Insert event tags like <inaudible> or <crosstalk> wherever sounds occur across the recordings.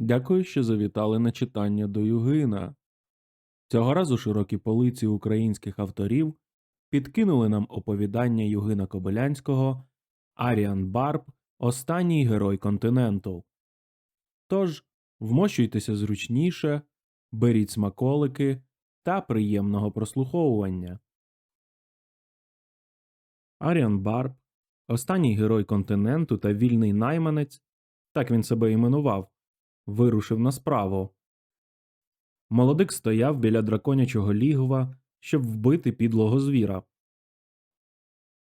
Дякую, що завітали на читання до Югина. Цього разу широкі полиці українських авторів підкинули нам оповідання Югина Кобилянського Аріан Барб Останній герой континенту. Тож вмощуйтеся зручніше, беріть смаколики та приємного прослуховування. Аріан Барб, останній герой континенту та вільний найманець, так він себе іменував, вирушив на справу. Молодик стояв біля драконячого лігва, щоб вбити підлого звіра.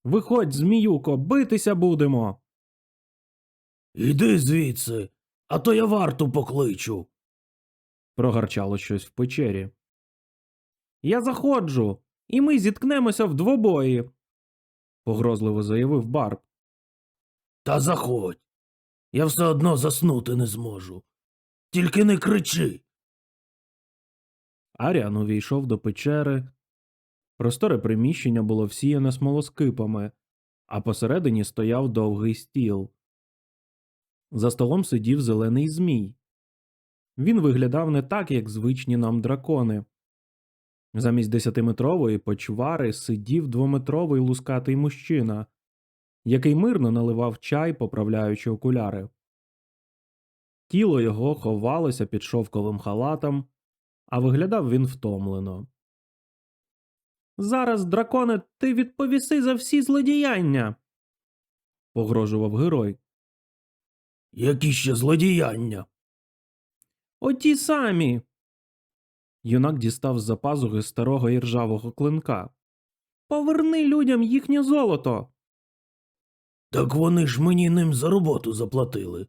Виходь, зміюко, битися будемо. Іди звідси, а то я варту покличу. прогарчало щось в печері. Я заходжу, і ми зіткнемося в двобої, погрозливо заявив Барб. Та заходь. Я все одно заснути не зможу. Тільки не кричи. Аріан увійшов до печери. Просторе приміщення було всіяне смолоскипами, а посередині стояв довгий стіл. За столом сидів зелений змій. Він виглядав не так, як звичні нам дракони. Замість десятиметрової почвари сидів двометровий лускатий мужчина, який мирно наливав чай, поправляючи окуляри. Тіло його ховалося під шовковим халатом, а виглядав він втомлено. Зараз, драконе, ти відповіси за всі злодіяння. погрожував герой. Які ще злодіяння. Оті самі. Юнак дістав з-за пазухи старого іржавого клинка. Поверни людям їхнє золото. Так вони ж мені ним за роботу заплатили.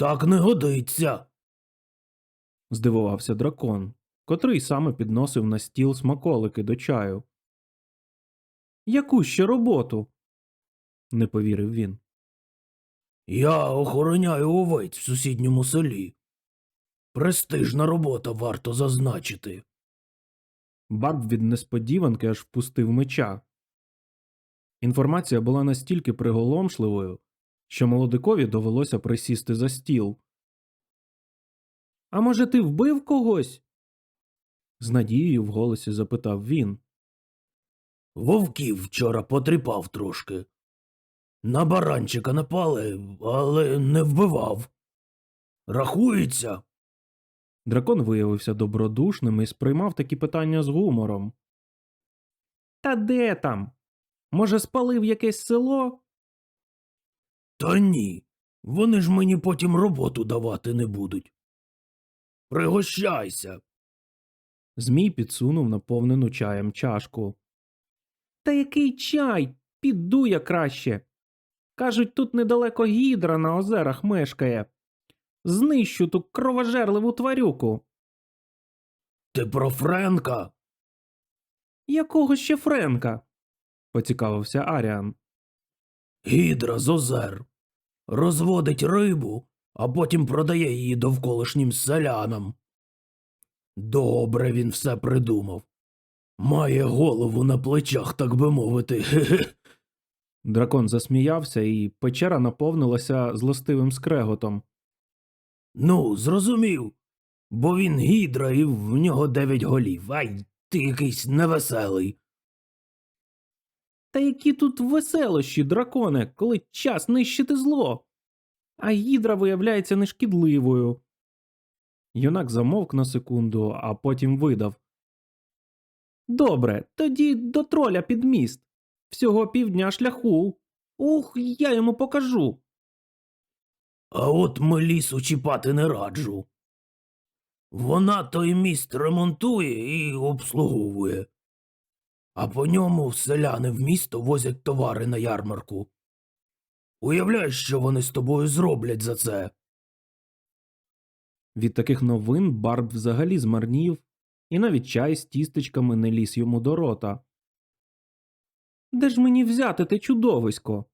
Так не годиться. здивувався дракон, котрий саме підносив на стіл смаколики до чаю. Яку ще роботу? не повірив він. Я охороняю овець в сусідньому селі. Престижна робота варто зазначити. Барб від несподіванки аж впустив меча. Інформація була настільки приголомшливою, що молодикові довелося присісти за стіл. А може, ти вбив когось? з надією в голосі запитав він. Вовків вчора потріпав трошки. На баранчика напали, але не вбивав. Рахується. Дракон виявився добродушним і сприймав такі питання з гумором. Та де там? Може, спалив якесь село? Та ні. Вони ж мені потім роботу давати не будуть. Пригощайся. Змій підсунув наповнену чаєм чашку. Та який чай? Піду я краще. Кажуть, тут недалеко гідра на озерах мешкає. Знищу ту кровожерливу тварюку. Ти про Френка? Якого ще Френка? поцікавився Аріан. Гідра з озер. Розводить рибу, а потім продає її довколишнім селянам. Добре він все придумав. Має голову на плечах, так би мовити. <laughs> Дракон засміявся, і печера наповнилася злостивим скреготом. Ну, зрозумів. Бо він гідра і в нього дев'ять голів. Ай, ти якийсь невеселий. Та які тут веселощі, драконе, коли час нищити зло. А гідра виявляється нешкідливою. Юнак замовк на секунду, а потім видав. Добре, тоді до троля під міст. Всього півдня шляху. Ух, я йому покажу. А от ми лісу чіпати не раджу. Вона той міст ремонтує і обслуговує. А по ньому селяни в місто возять товари на ярмарку. Уявляєш, що вони з тобою зроблять за це? Від таких новин Барб взагалі змарнів, і навіть чай з тістечками не ліз йому до рота. Де ж мені взяти те чудовисько?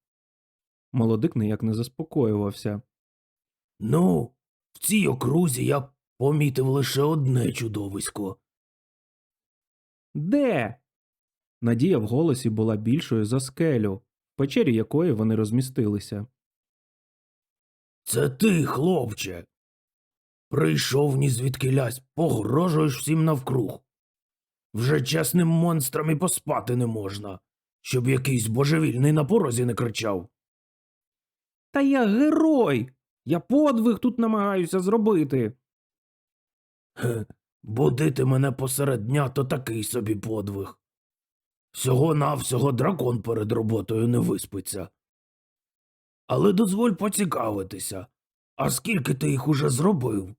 Молодик ніяк не заспокоювався. Ну, в цій окрузі я помітив лише одне чудовисько. Де? Надія в голосі була більшою за скелю, в печері якої вони розмістилися. Це ти, хлопче. Прийшов ні звідкилясь, погрожуєш всім навкруг. Вже чесним монстрам і поспати не можна, щоб якийсь божевільний на порозі не кричав. Та я герой! Я подвиг тут намагаюся зробити. Хе, будити мене посеред дня то такий собі подвиг. Всього навсього дракон перед роботою не виспиться. Але дозволь поцікавитися, а скільки ти їх уже зробив?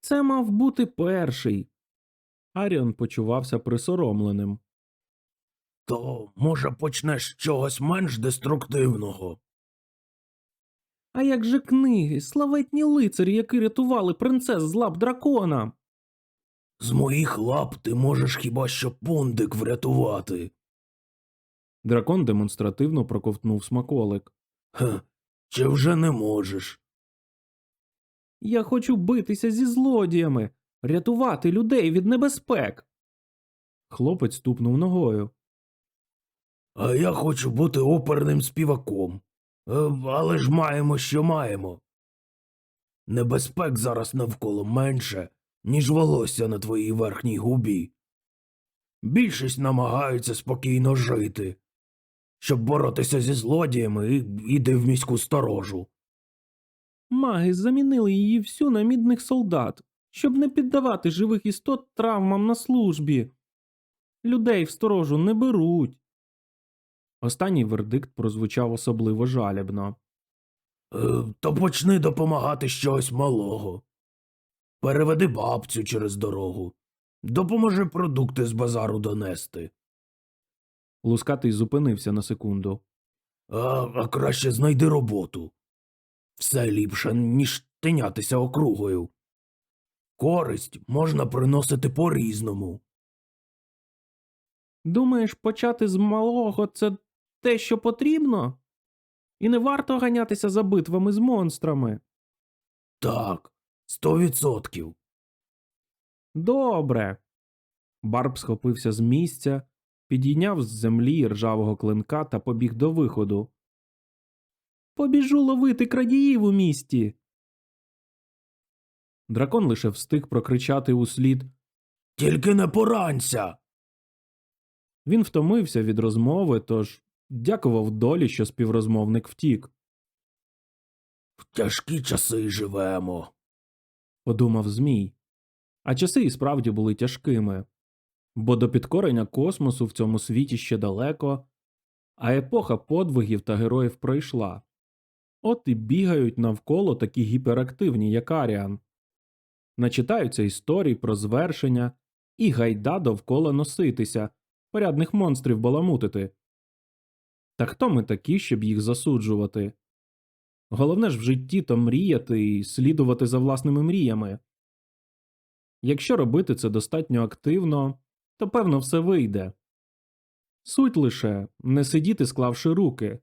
Це мав бути перший. Аріон почувався присоромленим. То, може, почнеш з чогось менш деструктивного. А як же книги, славетні лицарі, які рятували принцес з лап дракона? З моїх лап ти можеш хіба що пундик врятувати. Дракон демонстративно проковтнув смаколик. Хе, чи вже не можеш? Я хочу битися зі злодіями, рятувати людей від небезпек. Хлопець ступнув ногою. А я хочу бути оперним співаком. Е, Але ж маємо, що маємо. Небезпек зараз навколо менше, ніж волосся на твоїй верхній губі. Більшість намагаються спокійно жити. Щоб боротися зі злодіями, і- іди в міську сторожу. Маги замінили її всю на мідних солдат, щоб не піддавати живих істот травмам на службі. Людей в сторожу не беруть. Останній вердикт прозвучав особливо жалібно. Е, то почни допомагати чогось малого. Переведи бабцю через дорогу. Допоможи продукти з базару донести. Лускатий зупинився на секунду. А, а краще знайди роботу. Все ліпше, ніж тинятися округою. Користь можна приносити по-різному. Думаєш, почати з малого це те, що потрібно? І не варто ганятися за битвами з монстрами. Так, сто відсотків. Добре. Барб схопився з місця, підійняв з землі ржавого клинка та побіг до виходу. Побіжу ловити крадіїв у місті. Дракон лише встиг прокричати услід. Тільки не поранься. Він втомився від розмови, тож дякував долі, що співрозмовник втік. В тяжкі часи живемо. Подумав Змій. А часи і справді були тяжкими, бо до підкорення космосу в цьому світі ще далеко, а епоха подвигів та героїв пройшла. От і бігають навколо такі гіперактивні, як Аріан. Начитаються історій про звершення і гайда довкола носитися, порядних монстрів баламутити. Та хто ми такі, щоб їх засуджувати? Головне ж в житті то мріяти і слідувати за власними мріями. Якщо робити це достатньо активно, то певно все вийде. Суть лише не сидіти, склавши руки,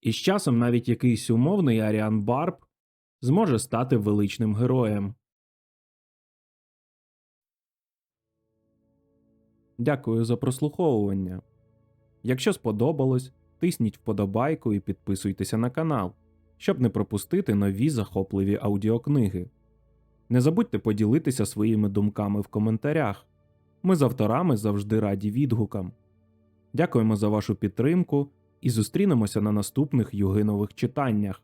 і з часом навіть якийсь умовний Аріан Барб зможе стати величним героєм. Дякую за прослуховування. Якщо сподобалось, тисніть вподобайку і підписуйтеся на канал, щоб не пропустити нові захопливі аудіокниги. Не забудьте поділитися своїми думками в коментарях. Ми з авторами завжди раді відгукам. Дякуємо за вашу підтримку і зустрінемося на наступних югинових читаннях.